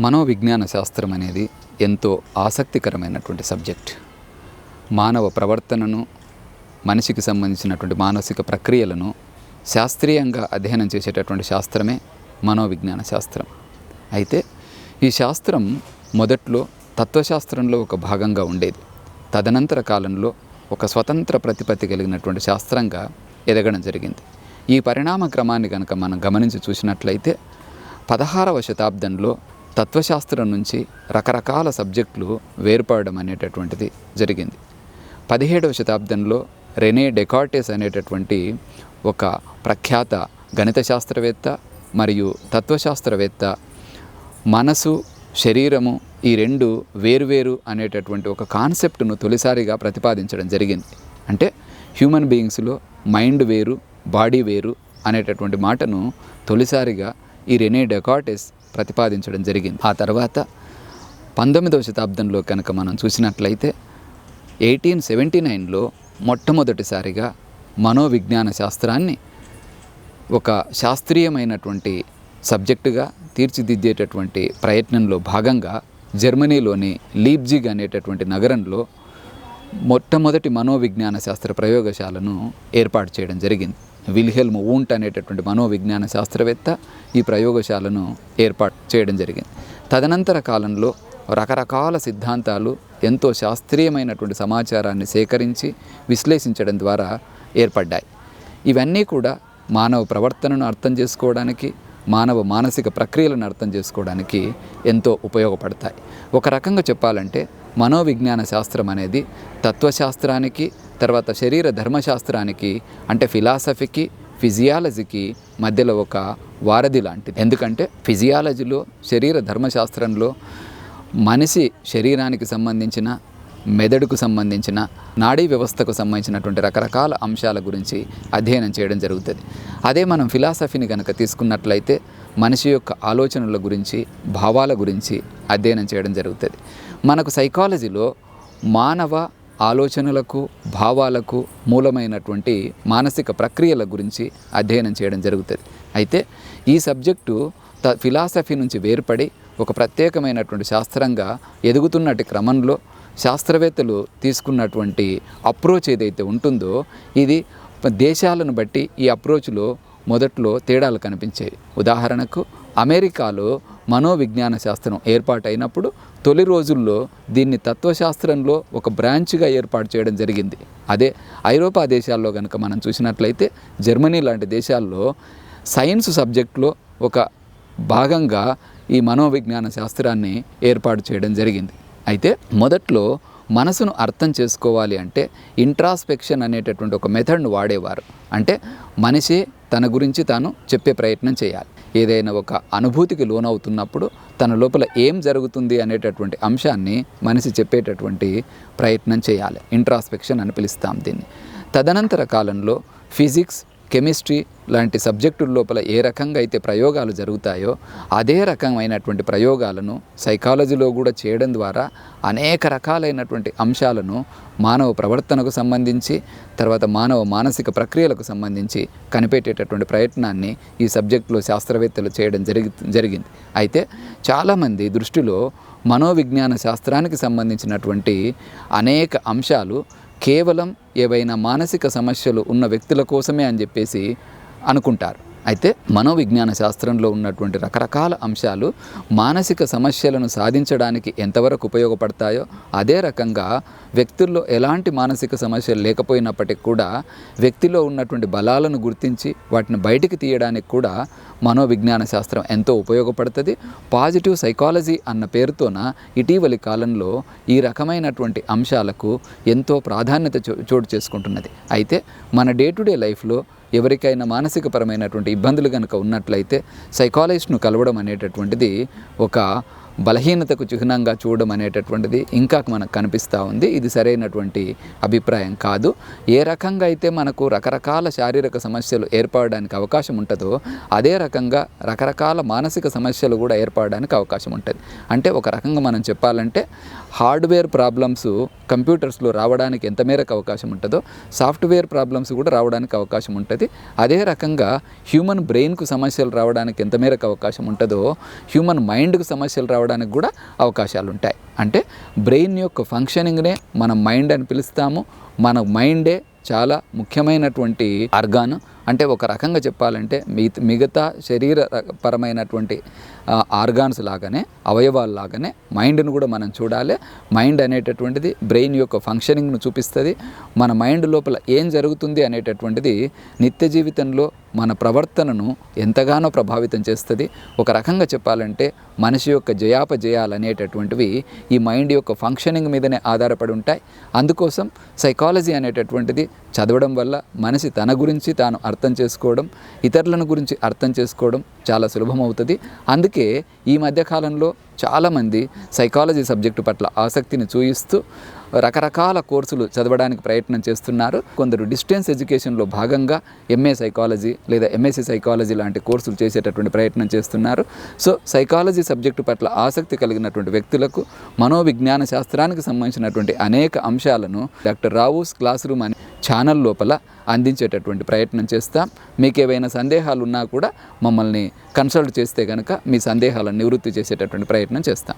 మనోవిజ్ఞాన శాస్త్రం అనేది ఎంతో ఆసక్తికరమైనటువంటి సబ్జెక్ట్. మానవ ప్రవర్తనను మనిషికి సంబంధించినటువంటి మానసిక ప్రక్రియలను శాస్త్రీయంగా అధ్యయనం చేసేటటువంటి శాస్త్రమే మనోవిజ్ఞాన శాస్త్రం. అయితే ఈ శాస్త్రం మొదట్లో తత్వశాస్త్రంలో ఒక భాగంగా ఉండేది. తదనంతర కాలంలో ఒక స్వతంత్ర ప్రతిపత్తి కలిగినటువంటి శాస్త్రంగా ఎదగడం జరిగింది. ఈ పరిణామ క్రమాన్ని కనుక మనం గమనించి చూసినట్లయితే పదహారవ శతాబ్దంలో తత్వశాస్త్రం నుంచి రకరకాల సబ్జెక్టులు వేరుపడడం అనేటటువంటిది జరిగింది. పదిహేడవ శతాబ్దంలో రెనే డెకార్టెస్ అనేటటువంటి ఒక ప్రఖ్యాత గణిత శాస్త్రవేత్త మరియు తత్వశాస్త్రవేత్త మనసు శరీరము ఈ రెండు వేరువేరు అనేటటువంటి ఒక కాన్సెప్ట్ను తొలిసారిగా ప్రతిపాదించడం జరిగింది. అంటే హ్యూమన్ బీయింగ్స్లో మైండ్ వేరు బాడీ వేరు అనేటటువంటి మాటను తొలిసారిగా ఈ రెనే డెకార్టెస్ ప్రతిపాదించడం జరిగింది. ఆ తర్వాత పంతొమ్మిదవ శతాబ్దంలో కనుక మనం చూసినట్లయితే ఎయిటీన్ సెవెంటీ నైన్లో మొట్టమొదటిసారిగా మనోవిజ్ఞాన శాస్త్రాన్ని ఒక శాస్త్రీయమైనటువంటి సబ్జెక్టుగా తీర్చిదిద్దేటటువంటి ప్రయత్నంలో భాగంగా జర్మనీలోని లీప్జిగ్ అనేటటువంటి నగరంలో మొట్టమొదటి మనోవిజ్ఞాన శాస్త్ర ప్రయోగశాలను ఏర్పాటు చేయడం జరిగింది. విల్హెల్మ్ ఊంట్ అనేటటువంటి మనోవిజ్ఞాన శాస్త్రవేత్త ఈ ప్రయోగశాలను ఏర్పాటు చేయడం జరిగింది. తదనంతర కాలంలో రకరకాల సిద్ధాంతాలు ఎంతో శాస్త్రీయమైనటువంటి సమాచారాన్ని సేకరించి విశ్లేషించడం ద్వారా ఏర్పడ్డాయి. ఇవన్నీ కూడా మానవ ప్రవర్తనను అర్థం చేసుకోవడానికి మానవ మానసిక ప్రక్రియలను అర్థం చేసుకోవడానికి ఎంతో ఉపయోగపడతాయి. ఒక రకంగా చెప్పాలంటే మనోవిజ్ఞాన శాస్త్రం అనేది తత్వశాస్త్రానికి తర్వాత శరీర ధర్మశాస్త్రానికి అంటే ఫిలాసఫీకి ఫిజియాలజీకి మధ్యలో ఒక వారధి లాంటిది. ఎందుకంటే ఫిజియాలజీలో శరీర ధర్మశాస్త్రంలో మనిషి శరీరానికి సంబంధించిన మెదడుకు సంబంధించిన నాడీ వ్యవస్థకు సంబంధించినటువంటి రకరకాల అంశాల గురించి అధ్యయనం చేయడం జరుగుతుంది. అదే మనం ఫిలాసఫీని కనుక తీసుకున్నట్లయితే మనిషి యొక్క ఆలోచనల గురించి భావాల గురించి అధ్యయనం చేయడం జరుగుతుంది. మనకు సైకాలజీలో మానవ ఆలోచనలకు భావాలకు మూలమైనటువంటి మానసిక ప్రక్రియల గురించి అధ్యయనం చేయడం జరుగుతుంది. అయితే ఈ సబ్జెక్టు త ఫిలాసఫీ నుంచి వేరుపడి ఒక ప్రత్యేకమైనటువంటి శాస్త్రంగా ఎదుగుతున్నటి క్రమంలో శాస్త్రవేత్తలు తీసుకున్నటువంటి అప్రోచ్ ఏదైతే ఉంటుందో ఇది దేశాలను బట్టి ఈ అప్రోచ్లో మొదట్లో తేడాలు కనిపించేవి ఉదాహరణకు అమెరికాలో మనోవిజ్ఞాన శాస్త్రం ఏర్పాటైనప్పుడు తొలి రోజుల్లో దీన్ని తత్వశాస్త్రంలో ఒక బ్రాంచ్గా ఏర్పాటు చేయడం జరిగింది. అదే ఐరోపా దేశాల్లో కనుక మనం చూసినట్లయితే జర్మనీ లాంటి దేశాల్లో సైన్స్ సబ్జెక్ట్లో ఒక భాగంగా ఈ మనోవిజ్ఞాన శాస్త్రాన్ని ఏర్పాటు చేయడం జరిగింది. అయితే మొదట్లో మనసును అర్థం చేసుకోవాలి అంటే ఇంట్రాస్పెక్షన్ అనేటటువంటి ఒక మెథడ్ను వాడేవారు. అంటే మనిషి తన గురించి తాను చెప్పే ప్రయత్నం చేయాలి. ఏదైనా ఒక అనుభూతికి లోనవుతున్నప్పుడు తన లోపల ఏం జరుగుతుంది అనేటటువంటి అంశాన్ని మనిషి చెప్పేటటువంటి ప్రయత్నం చేయాలి. ఇంట్రాస్పెక్షన్ అని పిలుస్తాం దీన్ని. తదనంతర కాలంలో ఫిజిక్స్ కెమిస్ట్రీ లాంటి సబ్జెక్టుల లోపల ఏ రకంగా అయితే ప్రయోగాలు జరుగుతాయో అదే రకమైనటువంటి ప్రయోగాలను సైకాలజీలో కూడా చేయడం ద్వారా అనేక రకాలైనటువంటి అంశాలను మానవ ప్రవర్తనకు సంబంధించి తర్వాత మానవ మానసిక ప్రక్రియలకు సంబంధించి కనిపెట్టేటటువంటి ప్రయత్నాన్ని ఈ సబ్జెక్టులో శాస్త్రవేత్తలు చేయడం జరిగి జరిగింది. అయితే చాలామంది దృష్టిలో మనోవిజ్ఞాన శాస్త్రానికి సంబంధించినటువంటి అనేక అంశాలు కేవలం ఏవైనా మానసిక సమస్యలు ఉన్న వ్యక్తుల కోసమే అని చెప్పేసి అనుకుంటారు. అయితే మనోవిజ్ఞాన శాస్త్రంలో ఉన్నటువంటి రకరకాల అంశాలు మానసిక సమస్యలను సాధించడానికి ఎంతవరకు ఉపయోగపడతాయో అదే రకంగా వ్యక్తుల్లో ఎలాంటి మానసిక సమస్యలు లేకపోయినప్పటికీ కూడా వ్యక్తిలో ఉన్నటువంటి బలాలను గుర్తించి వాటిని బయటికి తీయడానికి కూడా మనోవిజ్ఞాన శాస్త్రం ఎంతో ఉపయోగపడుతుంది. పాజిటివ్ సైకాలజీ అన్న పేరుతోన ఇటీవలి కాలంలో ఈ రకమైనటువంటి అంశాలకు ఎంతో ప్రాధాన్యత చో- చోటు చేసుకుంటున్నది. అయితే మన డే టు డే లైఫ్లో ఎవరికైనా మానసికపరమైనటువంటి ఇబ్బందులు కనుక ఉన్నట్లయితే సైకాలజిస్ట్ను కలవడం అనేటటువంటిది ఒక బలహీనతకు చిహ్నంగా చూడడం అనేటటువంటిది ఇంకా మనకు కనిపిస్తూ ఉంది. ఇది సరైనటువంటి అభిప్రాయం కాదు. ఏ రకంగా అయితే మనకు రకరకాల శారీరక సమస్యలు ఏర్పడడానికి అవకాశం ఉంటుందో అదే రకంగా రకరకాల మానసిక సమస్యలు కూడా ఏర్పడడానికి అవకాశం ఉంటుంది. అంటే ఒక రకంగా మనం చెప్పాలంటే హార్డ్వేర్ ప్రాబ్లమ్స్ కంప్యూటర్స్లో రావడానికి ఎంత మేరకు అవకాశం ఉంటుందో సాఫ్ట్వేర్ ప్రాబ్లమ్స్ కూడా రావడానికి అవకాశం ఉంటుంది. అదే రకంగా హ్యూమన్ బ్రెయిన్కు సమస్యలు రావడానికి ఎంత మేరకు అవకాశం ఉంటుందో హ్యూమన్ మైండ్కు సమస్యలు రావడానికి రావడానికి కూడా అవకాశాలు ఉంటాయి అంటే బ్రెయిన్ యొక్క ఫంక్షనింగ్నే మనం మైండ్ అని పిలుస్తాము. మన మైండే చాలా ముఖ్యమైనటువంటి ఆర్గాన్. అంటే ఒక రకంగా చెప్పాలంటే మిగతా శరీర పరమైనటువంటి ఆర్గాన్స్ లాగానే అవయవాలు లాగానే మైండ్ను కూడా మనం చూడాలి. మైండ్ అనేటటువంటిది బ్రెయిన్ యొక్క ఫంక్షనింగ్ను చూపిస్తుంది. మన మైండ్ లోపల ఏం జరుగుతుంది అనేటటువంటిది నిత్య జీవితంలో మన ప్రవర్తనను ఎంతగానో ప్రభావితం చేస్తుంది. ఒక రకంగా చెప్పాలంటే మనిషి యొక్క జయాపజయాలు అనేటటువంటివి ఈ మైండ్ యొక్క ఫంక్షనింగ్ మీదనే ఆధారపడి ఉంటాయి. అందుకోసం సైకాలజీ అనేటటువంటిది చదవడం వల్ల మనిషి తన గురించి తాను అర్థం చేసుకోవడం ఇతరులను గురించి అర్థం చేసుకోవడం చాలా సులభం అవుతుంది అందుకే ఈ మధ్యకాలంలో చాలామంది సైకాలజీ సబ్జెక్టు పట్ల ఆసక్తిని చూయిస్తూ రకరకాల కోర్సులు చదవడానికి ప్రయత్నం చేస్తున్నారు. కొందరు డిస్టెన్స్ ఎడ్యుకేషన్లో భాగంగా ఎంఏ సైకాలజీ లేదా ఎంఎస్సి సైకాలజీ లాంటి కోర్సులు చేసేటటువంటి ప్రయత్నం చేస్తున్నారు. సో సైకాలజీ సబ్జెక్టు పట్ల ఆసక్తి కలిగినటువంటి వ్యక్తులకు మనోవిజ్ఞాన శాస్త్రానికి సంబంధించినటువంటి అనేక అంశాలను డాక్టర్ రావుస్ క్లాస్ రూమ్ అనే ఛానల్ లోపల అందించేటటువంటి ప్రయత్నం చేస్తాం. మీకు ఏవైనా సందేహాలు ఉన్నా కూడా మమ్మల్ని కన్సల్ట్ చేస్తే కనుక మీ సందేహాలను నివృత్తి చేసేటటువంటి ప్రయత్నం చేస్తాం.